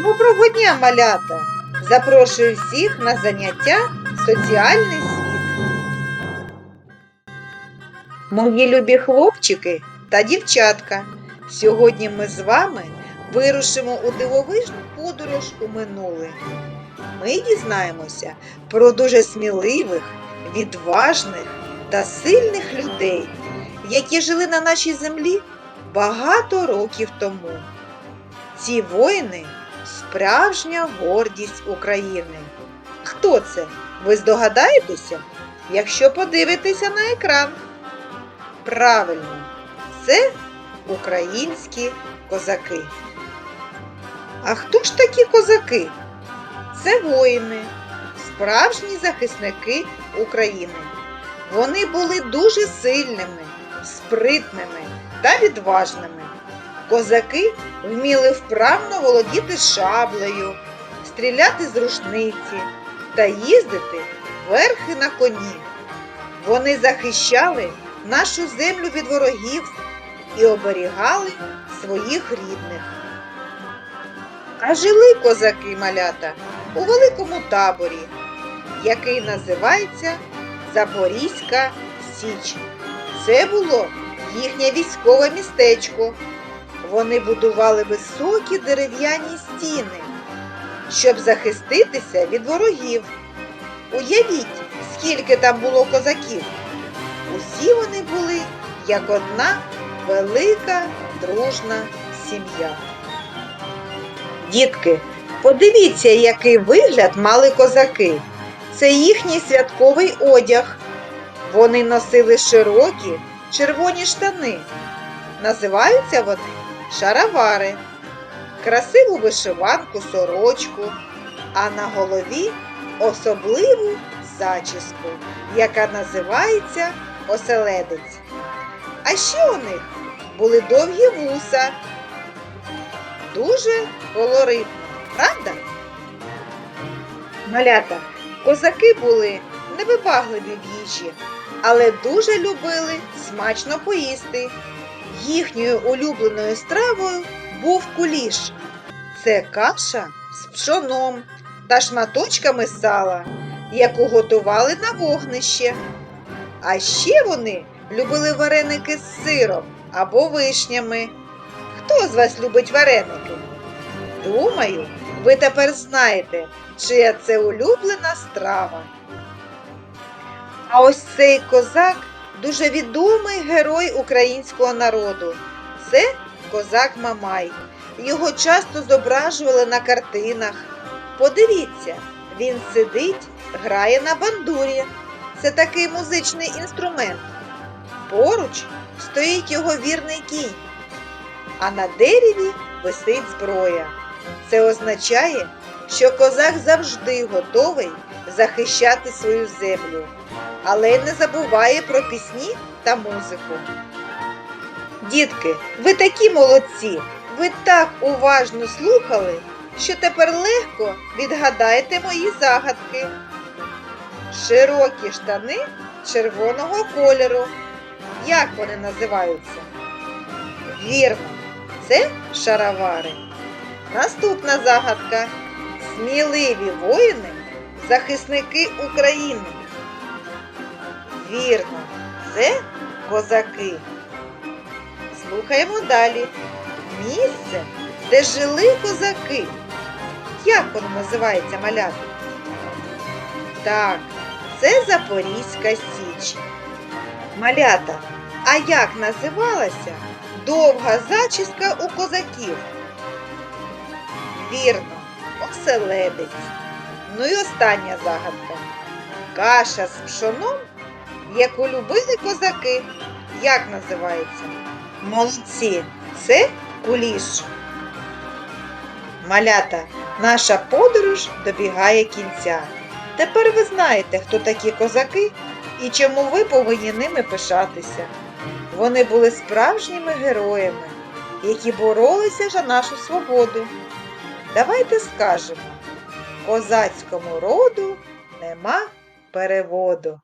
Доброго дня, малята! Запрошую всіх на заняття Соціальний світ. Мої любі хлопчики та дівчатка. Сьогодні ми з вами вирушимо у дивовижну подорож у минуле. Ми дізнаємося про дуже сміливих, відважних та сильних людей, які жили на нашій землі багато років тому. Ці воїни справжня гордість України. Хто це? Ви здогадаєтеся, якщо подивитеся на екран? Правильно, це українські козаки. А хто ж такі козаки? Це воїни, справжні захисники України. Вони були дуже сильними, спритними та відважними. Козаки вміли вправно володіти шаблею, стріляти з рушниці та їздити верхи на коні. Вони захищали нашу землю від ворогів і оберігали своїх рідних. А жили козаки малята у великому таборі, який називається Запорізька Січ. Це було їхнє військове містечко. Вони будували високі дерев'яні стіни, щоб захиститися від ворогів. Уявіть, скільки там було козаків. Усі вони були як одна велика дружна сім'я. Дітки, подивіться, який вигляд мали козаки. Це їхній святковий одяг. Вони носили широкі червоні штани. Називаються вони шаровари, красиву вишиванку сорочку, а на голові особливу зачіску, яка називається оселедець. А ще у них були довгі вуса. Дуже колоритно, правда? Малята, козаки були невибагливі в їжі, але дуже любили смачно поїсти. Їхньою улюбленою стравою був куліш. Це каша з пшоном та шматочками сала, яку готували на вогнище. А ще вони любили вареники з сиром або вишнями. Хто з вас любить вареники? Думаю, ви тепер знаєте, чия це улюблена страва. А ось цей козак дуже відомий герой українського народу. Це козак Мамай. Його часто зображували на картинах. Подивіться, він сидить, грає на бандурі. Це такий музичний інструмент. Поруч стоїть його вірний кінь, а на дереві висить зброя. Це означає, що козак завжди готовий захищати свою землю, але не забуває про пісні та музику. Дітки, ви такі молодці! Ви так уважно слухали, що тепер легко відгадаєте мої загадки. Широкі штани червоного кольору. Як вони називаються? Вірно, це шаровари. Наступна загадка. Сміливі воїни, захисники України. Вірно, це козаки. Слухаємо далі. Місце, де жили козаки. Як воно називається малята? Так, це Запорізька Січ. Малята, а як називалася довга зачіска у козаків? Вірно, оселедець. Ну і остання загадка. Каша з пшоном, яку любили козаки. Як називається? Молодці, це куліш. Малята, наша подорож добігає кінця. Тепер ви знаєте, хто такі козаки і чому ви повинні ними пишатися. Вони були справжніми героями, які боролися за нашу свободу. Давайте скажемо, козацькому роду нема переводу.